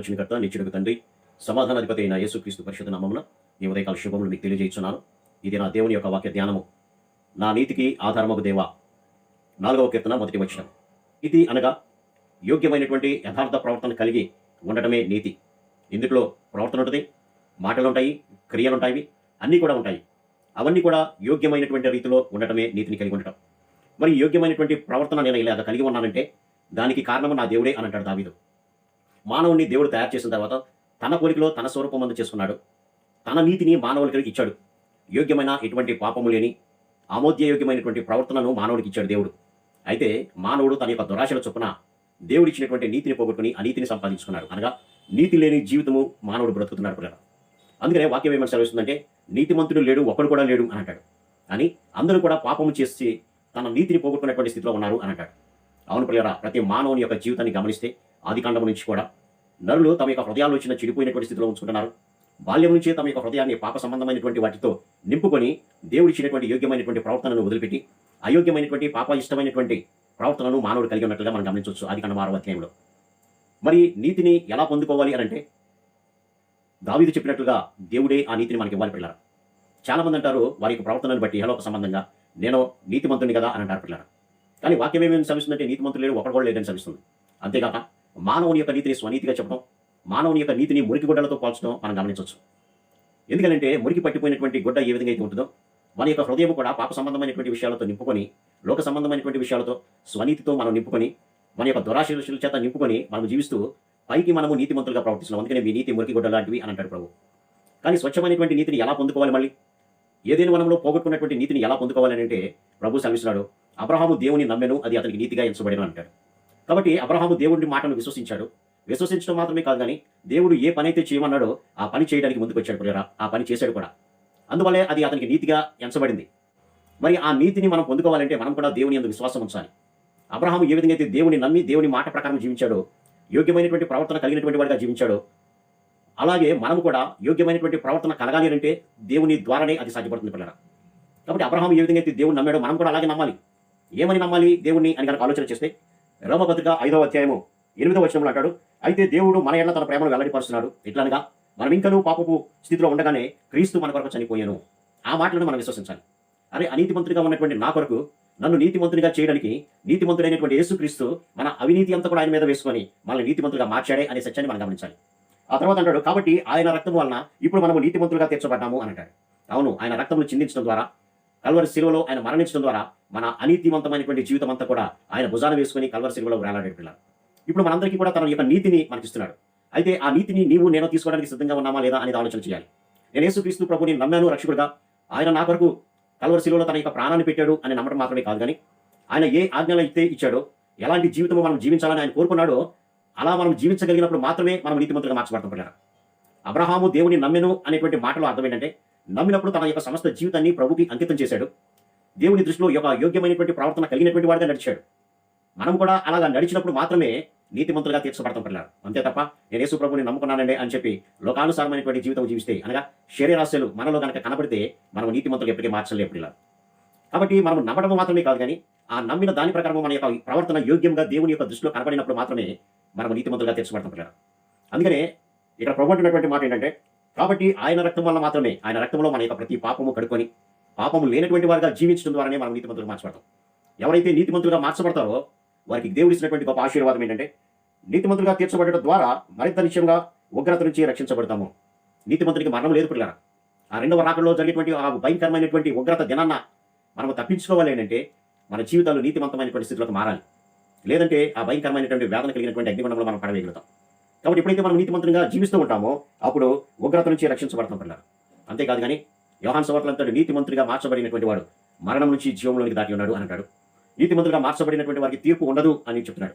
ఆలోచనకర్త నిత్యుడుకు తండ్రి సమాధానాధిపతి అయిన యేసుక్రీస్తు పరిషత్ నామమున ఈ ఉదయకాల శుభములు మీకు తెలియజేస్తున్నాను ఇది నా దేవుని యొక్క వాక్య ధ్యానము. నా నీతికి ఆధారమగు దేవా నాలుగవ కీర్తన మొదటి వచనం. ఇది అనగా యోగ్యమైనటువంటి యథార్థ ప్రవర్తన కలిగి ఉండటమే నీతి. ఇందులో ప్రవర్తన ఉంటుంది మాటలు ఉంటాయి క్రియలు ఉంటాయి అన్నీ కూడా ఉంటాయి. అవన్నీ కూడా యోగ్యమైనటువంటి రీతిలో ఉండటమే నీతిని కలిగి ఉండటం. మరి యోగ్యమైనటువంటి ప్రవర్తన నేను ఇలాగ కలిగి ఉన్నానంటే దానికి కారణము నా దేవుడే అని అంటాడు దావీదు. మానవుని దేవుడు తయారు చేసిన తర్వాత తన కోరికలో తన స్వరూపం అందు చేసుకున్నాడు. తన నీతిని మానవులకి ఇచ్చాడు. యోగ్యమైన ఎటువంటి పాపము లేని ఆమోద్యయోగ్యమైనటువంటి ప్రవర్తనను మానవుడికి ఇచ్చాడు దేవుడు. అయితే మానవుడు తన యొక్క దురాశల చొప్పున దేవుడిచ్చినటువంటి నీతిని పోగొట్టుకుని అనీతిని సంపాదించుకున్నాడు. అనగా నీతి లేని జీవితము మానవుడు బ్రతుకుతున్నాడు పిల్లలు అందుకనే వాక్యం ఏమని సెలవిస్తుందంటే నీతిమంతుడు లేడు ఒకడు కూడా లేడు అని అంటాడు. అని అందరూ కూడా పాపము చేసి తన నీతిని పోగొట్టుకున్నటువంటి స్థితిలో ఉన్నారు అని అంటాడు. అవును ప్రియరా ప్రతి మానవుని యొక్క జీవితాన్ని గమనిస్తే ఆదికాండం నుంచి కూడా నరులు తమ యొక్క హృదయాలోచన చెడిపోయినటువంటి స్థితిలో ఉంచుకుంటున్నారు. బాల్యం నుంచే తమ యొక్క హృదయాన్ని పాప సంబంధమైనటువంటి వాటితో నింపుకొని దేవుడిచ్చినటువంటి యోగ్యమైనటువంటి ప్రవర్తనను వదిలిపెట్టి అయోగ్యమైనటువంటి పాప ఇష్టమైనటువంటి ప్రవర్తనను మానవుడు కలిగి ఉన్నట్లుగా మనం గమనించవచ్చు ఆదికాండం ఆరవ అధ్యాయంలో. మరి నీతిని ఎలా పొందుకోవాలి అని అంటే దావీదు చెప్పినట్లుగా దేవుడే ఆ నీతిని మనకి ఇవ్వాలి పిల్లలు చాలా మంది అంటారు వారి యొక్క ప్రవర్తనను బట్టి హలోక సంబంధంగా నేను నీతిమంతుని కదా అని అంటారు పిల్లలు కానీ వాక్యం ఏమేమి సవిస్తుందంటే నీతిమంతులు లేడు ఒకడు కూడా లేదని సమిస్తుంది. అంతేకాక మానవుని యొక్క నీతిని స్వనీతిగా చెప్పడం మానవుని యొక్క నీతిని మురికి గుడ్డలతో పోల్చడం మనం గమనించవచ్చు. ఎందుకంటే మురికి పట్టిపోయినటువంటి గుడ్డ ఏ విధంగా అయితే ఉంటుందో మన యొక్క హృదయం కూడా పాప సంబంధమైనటువంటి విషయాలతో నింపుకొని లోక సంబంధమైనటువంటి విషయాలతో స్వనీతితో మనం నింపుకొని మన యొక్క దురాశీల చేత నింపుకొని మనం జీవిస్తూ పైకి మనము నీతిమంతులుగా ప్రవర్తిస్తున్నాం. అందుకనే మీ నీతి మురికి గుడ్డ లాంటివి అని అంటాడు ప్రభు. కానీ స్వచ్ఛమైనటువంటి నీతిని ఎలా పొందుకోవాలి మళ్ళీ? ఏదైనా మనలో పోగొట్టుకున్నటువంటి నీతిని ఎలా పొందుకోవాలని అంటే ప్రభు సెలవిస్తున్నాడు అబ్రహాము దేవుని నమ్మెను అది అతనికి నీతిగా ఎంచబడిన అంటాడు. కాబట్టి అబ్రహాము దేవుడి మాటను విశ్వసించాడు. విశ్వసించడం మాత్రమే కాదు కానీ దేవుడు ఏ పని అయితే చేయమన్నాడో ఆ పని చేయడానికి ముందుకొచ్చాడు ప్రియరా ఆ పని చేశాడు కూడా. అందువల్లే అది అతనికి నీతిగా ఎంచబడింది. మరి ఆ నీతిని మనం పొందుకోవాలంటే మనం కూడా దేవుని అందు విశ్వాసం ఉంచాలి. అబ్రహాము ఏ విధంగా అయితే దేవుని నమ్మి దేవుని మాట ప్రకారం జీవించాడో యోగ్యమైనటువంటి ప్రవర్తన కలిగినటువంటి వాడిగా జీవించాడో అలాగే మనం కూడా యోగ్యమైనటువంటి ప్రవర్తన కలగాలి అంటే దేవుని ద్వారానే అది సాధ్యపడుతుంది పిల్లరా కాబట్టి అబ్రహాం ఏ విధంగా అయితే దేవుని నమ్మాడో మనం కూడా అలాగే నమ్మాలి. ఏమని నమ్మాలి దేవుణ్ణి అని కనుక ఆలోచన చేస్తే? రోమపత్రిక ఐదవ అధ్యాయము ఎనిమిదవ వచనంలో అంటాడు అయితే దేవుడు మన ఎట్ల తన ప్రేమను వెల్లడిపరుస్తున్నాడు. ఎట్లనగా మనం ఇంకనూ పాపపు స్థితిలో ఉండగానే క్రీస్తు మన కొరకు చనిపోయాను. ఆ మాటలను మనం విశ్వసించాలి. అరే అనీతిమంతుడిగా ఉన్నటువంటి నా కొరకు నన్ను నీతిమంతుడిగా చేయడానికి నీతిమంతుడైనటువంటి యేసుక్రీస్తు మన అవినీతి అంతా కూడా ఆయన మీద వేసుకొని మనల్ని నీతిమంతుడిగా మార్చాడే అనే సత్యాన్ని మనం గమనించాలి. ఆ తర్వాత అంటాడు కాబట్టి ఆయన రక్తం వలన ఇప్పుడు మనము నీతిమంతులుగా తీర్చబడ్డాము అని అంటాడు. అవును ఆయన రక్తమును చిందించడం ద్వారా కల్వరి శిలువలో ఆయన మరణించడం ద్వారా మన అనీతివంతమైనటువంటి జీవితం అంతా కూడా ఆయన భుజాన వేసుకుని కల్వరి శిలువలో వేలాడే ఇప్పుడు మనందరికీ కూడా తన యొక్క నీతిని మనకిస్తున్నాడు. అయితే ఆ నీతిని నీవు నేను తీసుకోవడానికి సిద్ధంగా ఉన్నామా లేదా అనేది ఆలోచన చేయాలి. నేను యేసుక్రీస్తు ప్రభుని నమ్మాను రక్షకుడుగా. ఆయన నా కొరకు కల్వరి శిలువలో తన యొక్క ప్రాణాన్ని పెట్టాడు అని నమ్మడం మాత్రమే కాదు కానీ ఆయన ఏ ఆజ్ఞలు అయితే ఇచ్చాడో ఎలాంటి జీవితము మనం జీవించాలని ఆయన కోరుకున్నాడో అలా మనం జీవించగలిగినప్పుడు మాత్రమే మనం నీతిమంతులుగా మార్చబడతాం అబ్రహాము దేవుని నమ్మెను అనేటువంటి మాటలో అర్థం ఏంటంటే నమ్మినప్పుడు తన యొక్క సమస్త జీవితాన్ని ప్రభుకి అంకితం చేశాడు. దేవుని దృష్టిలో యొక్క యోగ్యమైనటువంటి ప్రవర్తన కలిగినటువంటి వాడిగా నడిచాడు. మనం కూడా అలాగా నడిచినప్పుడు మాత్రమే నీతిమంతులుగా తీర్చబడతాం పిల్లలు అంతే తప్ప నేను యేసు ప్రభుని నమ్ముకున్నానండి అని చెప్పి లోకానుసారమైనటువంటి జీవితం జీవిస్తే అనగా శరీరాశలు మనలో కనుక కనబడితే మనం నీతిమంతులు ఎప్పటికీ మార్చలేము పిల్లలు కాబట్టి మనం నమ్మడం మాత్రమే కాదు కానీ ఆ నమ్మిన దాని ప్రకారం మన యొక్క ప్రవర్తన యోగ్యంగా దేవుని యొక్క దృష్టిలో కనబడినప్పుడు మాత్రమే మనం నీతిమంతులుగా తీర్చబడతాం పిల్లలు అందుకనే ఇక్కడ ప్రభు అంటున్నటువంటి మాట ఏంటంటే కాబట్టి ఆయన రక్తం వల్ల మాత్రమే ఆయన రక్తంలో మన యొక్క ప్రతి పాపము కడుకొని పాపము లేనటువంటి వారిగా జీవించడం ద్వారానే మనం నీతిమంతులు మార్చబడతాం. ఎవరైతే నీతిమంతులుగా మార్చబడతారో వారికి దేవుడు ఇచ్చినటువంటి గొప్ప ఆశీర్వాదం ఏంటంటే నీతిమంతులుగా తీర్చబడటం ద్వారా మరింత నిశ్చయంగా ఉగ్రత నుంచి రక్షించబడతాము. నీతిమంతుడికి మరణం లేదు పిల్లరా. ఆ రెండవ రాకడలో జరిగేటువంటి ఆ భయంకరమైనటువంటి ఉగ్రత దినాన్న మనం తప్పించుకోవాలి ఏంటంటే మన జీవితాలు నీతిమంతమైనటువంటి స్థితిలోకి మారాలి. లేదంటే ఆ భయంకరమైనటువంటి వేదన కలిగినటువంటి అగ్నిమండంలో మనం పడవేయగలుగుతాం. కాబట్టి ఎప్పుడైతే మనం నీతిమంతునిగా జీవిస్తూ ఉంటామో అప్పుడు ఉగ్రత నుంచి రక్షించబడతాం పిల్లలు. అంతేకాదు కానీ యోహాన్ సవర్లంతటి నీతిమంతుడిగా మార్చబడినటువంటి వాడు మరణం నుంచి జీవంలోనికి దాటి ఉన్నాడు అని అంటాడు. నీతిమంతుడిగా మార్చబడినటువంటి వారికి తీర్పు ఉండదు అని చెప్తున్నాడు.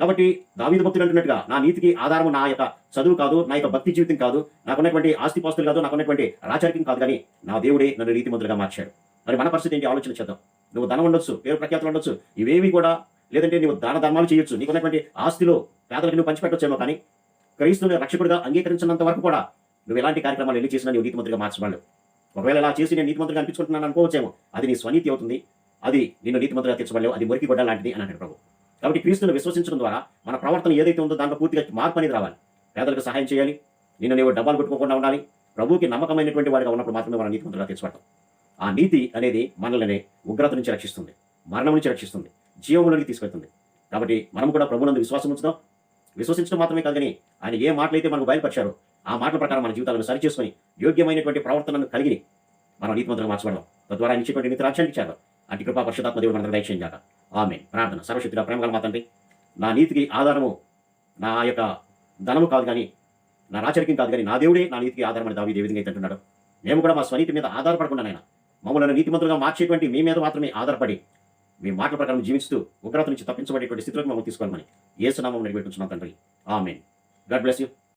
కాబట్టి దావీదు భక్తులు అంటున్నట్టుగా నా నీతికి ఆధారం నా యొక్క చదువు కాదు నా యొక్క భక్తి జీవితం కాదు నాకున్నటువంటి ఆస్తిపాస్తులు కాదు నాకున్నటువంటి రాచరికం కాదు కానీ నా దేవుడే నన్ను నీతిమంతులుగా మార్చాడు. మరి మన పరిస్థితి ఏంటి? ఆలోచన చేద్దాం. నువ్వు ధనం ఉండొచ్చు పేరు ప్రఖ్యాతులు ఉండొచ్చు ఇవేవి కూడా లేదంటే నువ్వు దాన ధర్మాలు చేయొచ్చు నీకున్నటువంటి ఆస్తిలో పేదలకు నువ్వు పంచిపెట్టొచ్చేమో కానీ క్రీస్తుని రక్షకుడిగా అంగీకరించినంత వరకు కూడా నువ్వు ఎలాంటి కార్యక్రమాలు ఎన్ని చేసినా నీతి మంత్రిగా మార్చబడలేవు. ఒకవేళ ఇలా చేసి నేను నీతిమంతులుగా అనిపించుకుంటున్నాను అనుకోవచ్చేమో అది నీ స్వనీతి అవుతుంది అది నిన్ను నీతిమంతులుగా తెచ్చబడలేవు అది మురికి గొడ్డ లాంటిది అని అంటాడు ప్రభు. కాబట్టి క్రీస్తుని విశ్వసించడం ద్వారా మన ప్రవర్తన ఏదైతే ఉందో దాంట్లో పూర్తిగా మార్పు అనేది రావాలి. పేదలకు సహాయం చేయాలి నిన్ను నీవు డబ్బాలు పెట్టుకోకుండా ఉండాలి ప్రభువుకి నమ్మకమైనటువంటి వాడిగా ఉన్నప్పుడు మాత్రమే మనం నీతిమంతులుగా తెచ్చుపడతాం ఆ నీతి అనేది మనల్ని ఉగ్రత నుంచి రక్షిస్తుంది మరణం నుంచి రక్షిస్తుంది జీవములోకి తీసుకెళ్తుంది. కాబట్టి మనం కూడా ప్రభునందు విశ్వాసం ఉంచుదాం విశ్వసించడం మాత్రమే కాదు కానీ ఆయన ఏ మాటలైతే మనకు బయలుపరిచారో ఆ మాటల ప్రకారం మన జీవితాలను సరిచేసుకుని యోగ్యమైనటువంటి ప్రవర్తనను కలిగి మనం నీతిమంతులు మార్చబడడం తద్వారా ఆయన ఇచ్చేటువంటి నీతి రాజ్యానికి చేరడం అటు కృపా పరిశుధాత్మ దేవుడు మనకు దయచేయం జాక ఆమె ప్రార్థన. సర్వశక్తిగా ప్రేమగల మా తండ్రి నా నీతికి ఆధారము నా యొక్క ధనము కాదు కానీ నా రాచరికం కాదు కానీ నా దేవుడే నా నీతికి ఆధారం అని దావి ఏ విధంగా అయితే మేము కూడా మా స్వనీతి మీద ఆధారపడకుండా నాయన మమ్మల్ని నీతిమంతులుగా మార్చేటువంటి మీ మీద మాత్రమే ఆధారపడి మీ మాటల ప్రకారం జీవిస్తూ ఉగ్రత నుంచి తప్పించబడేటువంటి స్థితిలోకి మమ్మల్ని తీసుకోవాలని ఏసునామం నిలబెట్టుచున్నాం తండ్రి. ఆమెన్. God bless you.